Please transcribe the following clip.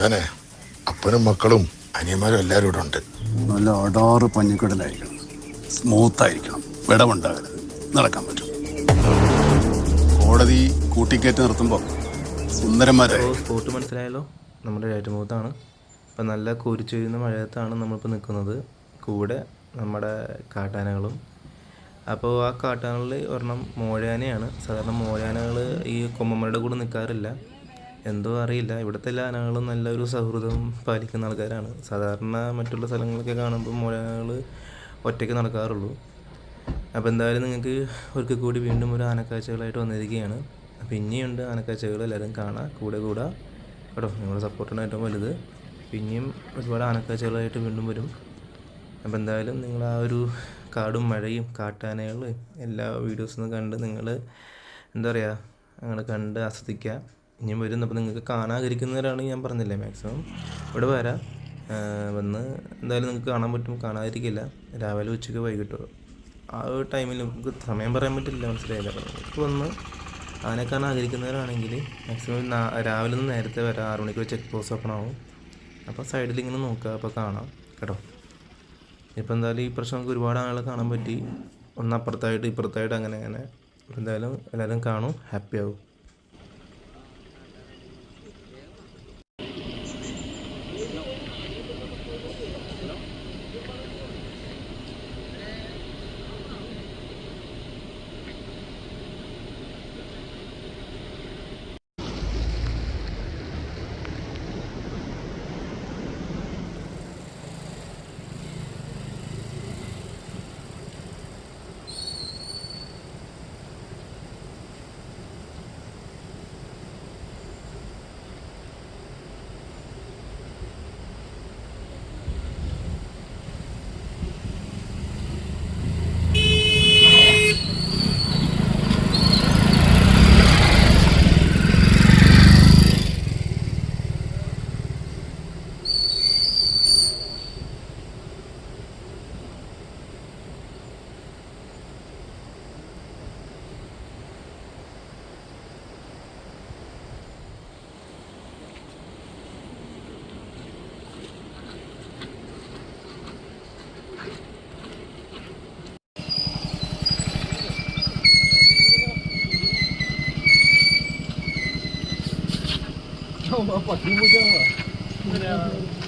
ഞാനേ അപ്പനും മക്കളും അനിയന്മാരും എല്ലാവരും ഇവിടെ ഉണ്ട്. നല്ല അടാറ് പഞ്ഞിക്കടലായിരിക്കണം. സ്മൂത്ത് ആയിരിക്കണം വിടവുണ്ടാകരുത്. നടക്കാൻ പറ്റും. കോടതി കൂട്ടിക്കയറ്റി നിർത്തുമ്പോൾ സുന്ദരന്മാരെ. സ്പോട്ട് മനസ്സിലായല്ലോ? നമ്മുടെ ഏറ്റുമുഖത്താണ്. ഇപ്പം നല്ല കുരിച്ചു വരുന്ന മഴയത്താണ് നമ്മളിപ്പോൾ നിൽക്കുന്നത്. കൂടെ നമ്മുടെ കാട്ടാനകളും. അപ്പോൾ ആ കാട്ടാനകളിൽ ഒരെണ്ണം മോഴാനയാണ് സാധാരണ മോഴാനകൾ ഈ കൊമ്മമ്മയുടെ കൂടെ നിൽക്കാറില്ല. എന്തോ അറിയില്ല. ഇവിടുത്തെ എല്ലാ ആനകളും നല്ലൊരു സൗഹൃദം പാലിക്കുന്ന ആൾക്കാരാണ്. സാധാരണ മറ്റുള്ള സ്ഥലങ്ങളൊക്കെ കാണുമ്പോൾ മോഴാനകൾ ഒറ്റയ്ക്ക് നടക്കാറുള്ളൂ. അപ്പോൾ എന്തായാലും നിങ്ങൾക്ക് ഒരിക്കൽ കൂടി വീണ്ടും ഒരു ആനക്കാഴ്ചകളായിട്ട് വന്നിരിക്കുകയാണ്. അപ്പോൾ ഇനിയുണ്ട് ആനക്കാഴ്ചകൾ എല്ലാവരും കാണാം കൂടെ കൂടെ. കേട്ടോ നിങ്ങളുടെ സപ്പോർട്ടാണ് ഏറ്റവും വലുത്. പിന്നെയും ഒരുപാട് ആനക്കാഴ്ചകളായിട്ട് വീണ്ടും വരും. അപ്പോൾ എന്തായാലും നിങ്ങൾ ആ ഒരു കാടും മഴയും കാട്ടാനകൾ എല്ലാ വീഡിയോസും കണ്ട് നിങ്ങൾ എന്താ പറയുക അങ്ങനെ കണ്ട് ആസ്വദിക്കുക ഇനിയും വരുന്നു. അപ്പോൾ നിങ്ങൾക്ക് കാണാതിരിക്കുന്നവരാണ് ഞാൻ പറഞ്ഞില്ലേ മാക്സിമം ഇവിടെ വരാം. വന്ന് എന്തായാലും നിങ്ങൾക്ക് കാണാൻ പറ്റും. കാണാതിരിക്കില്ല. രാവിലെ ഉച്ചയ്ക്ക് വൈകിട്ടോ ആ ഒരു ടൈമിൽ നമുക്ക് സമയം പറയാൻ പറ്റില്ല. മനസ്സിലായില്ല? അപ്പോൾ നമുക്ക് വന്ന് ആനെ കാണാൻ ആഗ്രഹിക്കുന്നവരാണെങ്കിൽ മാക്സിമം രാവിലെ നിന്ന് നേരത്തെ വരാം. ആറു മണിക്ക് ചെക്ക് പോസ്റ്റ് ഓപ്പൺ ആവും. അപ്പോൾ സൈഡിൽ ഇങ്ങനെ നോക്കുക. അപ്പോൾ കാണാം. കേട്ടോ? ഇപ്പം എന്തായാലും ഈ പ്രശ്നം നമുക്ക് ഒരുപാട് ആളുകളെ കാണാൻ പറ്റി. ഒന്ന് അപ്പുറത്തായിട്ട് ഇപ്പുറത്തായിട്ട് അങ്ങനെ അങ്ങനെ. എന്തായാലും എല്ലാവരും കാണും. ഹാപ്പി ആവും. 叫我把题目叫了。